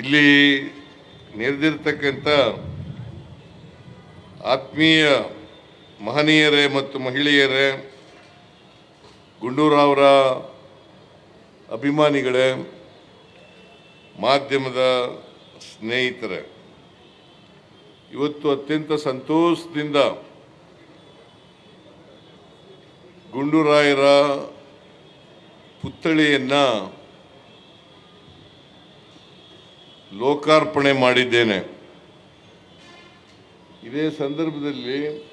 ಇಲ್ಲಿ ನೆರೆದಿರ್ತಕ್ಕಂಥ ಆತ್ಮೀಯ ಮಹನೀಯರೇ ಮತ್ತು ಮಹಿಳೆಯರೇ ಗುಂಡೂರಾವ್ರ ಅಭಿಮಾನಿಗಳೇ, ಮಾಧ್ಯಮದ ಸ್ನೇಹಿತರೆ, ಇವತ್ತು ಅತ್ಯಂತ ಸಂತೋಷದಿಂದ ಗುಂಡೂರಾಯರ ಪುತ್ಥಳಿಯನ್ನು ಲೋಕಾರ್ಪಣೆ ಮಾಡಿದ್ದೇನೆ. ಇದೇ ಸಂದರ್ಭದಲ್ಲಿ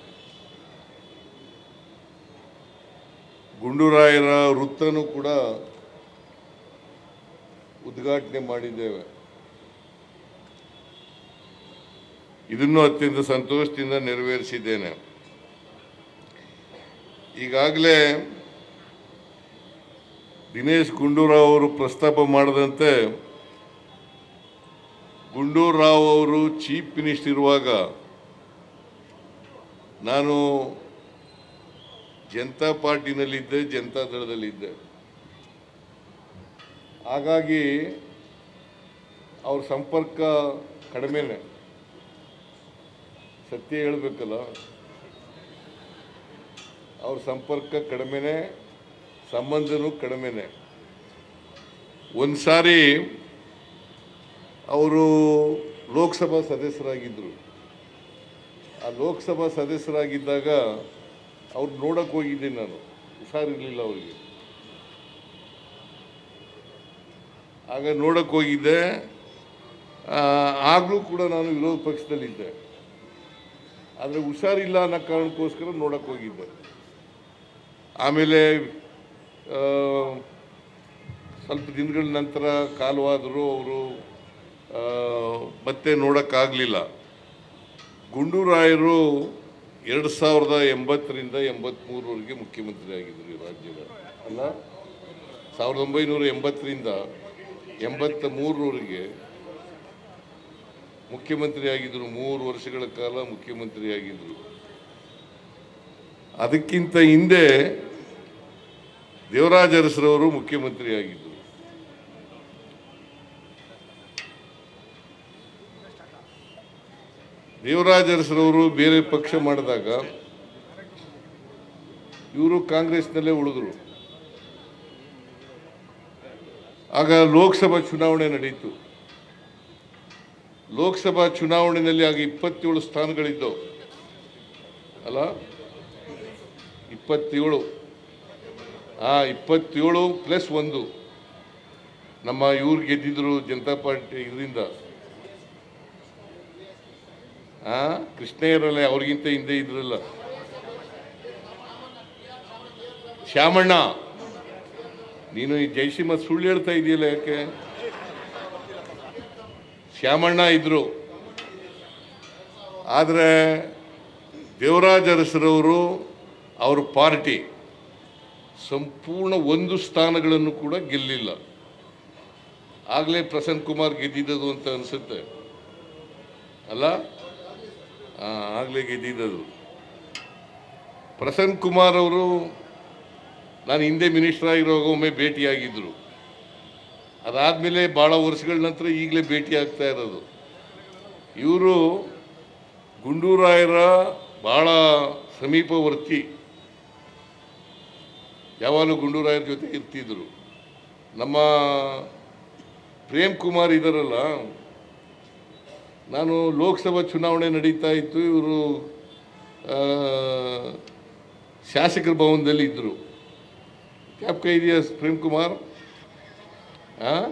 ಗುಂಡೂರಾಯರ ವೃತ್ತನೂ ಕೂಡ ಉದ್ಘಾಟನೆ ಮಾಡಿದ್ದೇವೆ. ಇದನ್ನು ಅತ್ಯಂತ ಸಂತೋಷದಿಂದ ನೆರವೇರಿಸಿದ್ದೇನೆ. ಈಗಾಗಲೇ ದಿನೇಶ್ ಗುಂಡೂರಾವ್ ಅವರು ಪ್ರಸ್ತಾಪ ಮಾಡದಂತೆ ಗುಂಡೂರಾವ್ ಅವರು ಚೀಫ್ ಮಿನಿಸ್ಟರ್ ಇರುವಾಗ ನಾನು ಜನತಾ ಪಾರ್ಟಿನಲ್ಲಿದ್ದೆ, ಜನತಾ ದಳದಲ್ಲಿದ್ದೆ. ಹಾಗಾಗಿ ಅವ್ರ ಸಂಪರ್ಕ ಕಡಿಮೆನೆ. ಸತ್ಯ ಹೇಳಬೇಕಲ್ಲ. ಅವ್ರ ಸಂಪರ್ಕ ಕಡಿಮೆನೆ, ಸಂಬಂಧನೂ ಕಡಿಮೆನೆ. ಒಂದು ಸಾರಿ ಅವರು ಲೋಕಸಭಾ ಸದಸ್ಯರಾಗಿದ್ದರು. ಆ ಲೋಕಸಭಾ ಸದಸ್ಯರಾಗಿದ್ದಾಗ ಅವ್ರು ನೋಡಕ್ಕೆ ಹೋಗಿದ್ದೆ ನಾನು. ಹುಷಾರಿರಲಿಲ್ಲ ಅವರಿಗೆ. ಆಗ ನೋಡಕ್ಕೆ ಹೋಗಿದ್ದೆ. ಆಗಲೂ ಕೂಡ ನಾನು ವಿರೋಧ ಪಕ್ಷದಲ್ಲಿದ್ದೆ. ಆದರೆ ಹುಷಾರಿಲ್ಲ ಅನ್ನೋ ಕಾರಣಕ್ಕೋಸ್ಕರ ನೋಡಕ್ಕೆ ಹೋಗಿದ್ದೆ. ಆಮೇಲೆ ಸ್ವಲ್ಪ ದಿನಗಳ ನಂತರ ಕಾಲುವಾದರು ಅವರು ಮತ್ತೆ ನೋಡೋಕ್ಕಾಗಲಿಲ್ಲ. ಗುಂಡೂರಾಯರು ಎರಡು ಸಾವಿರದ ಎಂಬತ್ತರಿಂದ ಎಂಬತ್ತ್ಮೂರವರೆಗೆ ಮುಖ್ಯಮಂತ್ರಿ ಆಗಿದ್ದರು ಈ ರಾಜ್ಯದ. ಅಲ್ಲ? ಸಾವಿರದ ಒಂಬೈನೂರ ಎಂಬತ್ತರಿಂದ ಎಂಬತ್ತ ಮೂರರವರೆಗೆ ಮುಖ್ಯಮಂತ್ರಿ ಆಗಿದ್ದರು ಮೂರು ವರ್ಷಗಳ ಕಾಲ ಮುಖ್ಯಮಂತ್ರಿ ಆಗಿದ್ದರು ಅದಕ್ಕಿಂತ ಹಿಂದೆ ದೇವರಾಜ ಅರಸರವರು ಮುಖ್ಯಮಂತ್ರಿ ಆಗಿದ್ದರು ದೇವರಾಜ ಅರಸರವರು ಬೇರೆ ಪಕ್ಷ ಮಾಡಿದಾಗ ಇವರು ಕಾಂಗ್ರೆಸ್ನಲ್ಲೇ ಉಳಿದ್ರು. ಆಗ ಲೋಕಸಭಾ ಚುನಾವಣೆ ನಡೆಯಿತು ಲೋಕಸಭಾ ಚುನಾವಣೆಯಲ್ಲಿ ಆಗ ಇಪ್ಪತ್ತೇಳು ಸ್ಥಾನಗಳಿದ್ದವು. ಅಲ್ಲ? ಇಪ್ಪತ್ತೇಳು. ಆ ಇಪ್ಪತ್ತೇಳು ಪ್ಲಸ್ ಒಂದು. ನಮ್ಮ ಇವ್ರು ಗೆದ್ದಿದ್ರು ಜನತಾ ಪಾರ್ಟಿ ಇದರಿಂದ. ಆ? ಇರಲ್ಲ, ಅವ್ರಿಗಿಂತ ಹಿಂದೆ ಇದ್ರಲ್ಲ. ಶ್ಯಾಮಣ್ಣ, ನೀನು ಈ ಜಯಸಿಂಹ ಸುಳ್ಳು ಹೇಳ್ತಾ ಇದೆಯಲ್ಲ ಯಾಕೆ? ಶ್ಯಾಮಣ್ಣ ಇದ್ರು. ಆದರೆ ದೇವರಾಜ ಅರಸರವರು ಅವ್ರ ಪಾರ್ಟಿ ಸಂಪೂರ್ಣ ಒಂದು ಸ್ಥಾನಗಳನ್ನು ಕೂಡ ಗೆಲ್ಲಿಲ್ಲ. ಆಗಲೇ ಪ್ರಸನ್ನ ಕುಮಾರ್ ಗೆದ್ದಿದ್ದದು ಅಂತ ಅನಿಸುತ್ತೆ. ಅಲ್ಲ? ಆಗಲೇ ಗೆದ್ದಿದ್ದದು ಪ್ರಸನ್ನ ಕುಮಾರ್ ಅವರು ನಾನು ಹಿಂದೆ ಮಿನಿಸ್ಟರ್ ಆಗಿರುವಾಗ ಒಮ್ಮೆ ಭೇಟಿಯಾಗಿದ್ದರು. ಅದಾದಮೇಲೆ ಭಾಳ ವರ್ಷಗಳ ನಂತರ ಈಗಲೇ ಭೇಟಿ ಆಗ್ತಾ ಇರೋದು. ಇವರು ಗುಂಡೂರಾಯರ ಭಾಳ ಸಮೀಪವರ್ತಿ. ಯಾವಾಗಲೂ ಗುಂಡೂರಾಯರ ಜೊತೆ ಇರ್ತಿದ್ರು. ನಮ್ಮ ಪ್ರೇಮ್ ಕುಮಾರ್ ಇದ್ದಾರಲ್ಲ ನಾನು ಲೋಕಸಭಾ ಚುನಾವಣೆ ನಡೀತಾ ಇತ್ತು. ಇವರು ಶಾಸಕರ ಭವನದಲ್ಲಿ ಇದ್ದರು. ಕ್ಯಾಪ್ ಇದೆಯಾ ಪ್ರೇಮ್ ಕುಮಾರ್ ಹಾಂ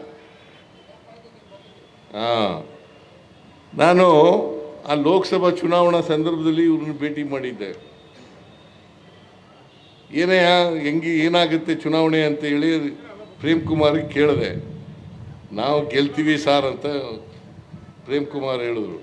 ನಾನು ಆ ಲೋಕಸಭಾ ಚುನಾವಣಾ ಸಂದರ್ಭದಲ್ಲಿ ಇವ್ರನ್ನ ಭೇಟಿ ಮಾಡಿದ್ದೆ. ಏನೇ ಹೆಂಗೆ ಏನಾಗುತ್ತೆ ಚುನಾವಣೆ ಅಂತ ಹೇಳಿ ಪ್ರೇಮ್ ಕುಮಾರ್ಗೆ ಕೇಳಿದೆ. ನಾವು ಗೆಲ್ತೀವಿ ಸಾರ್ ಅಂತ ಪ್ರೇಮ್ ಕುಮಾರ್ ಹೇಳಿದ್ರು.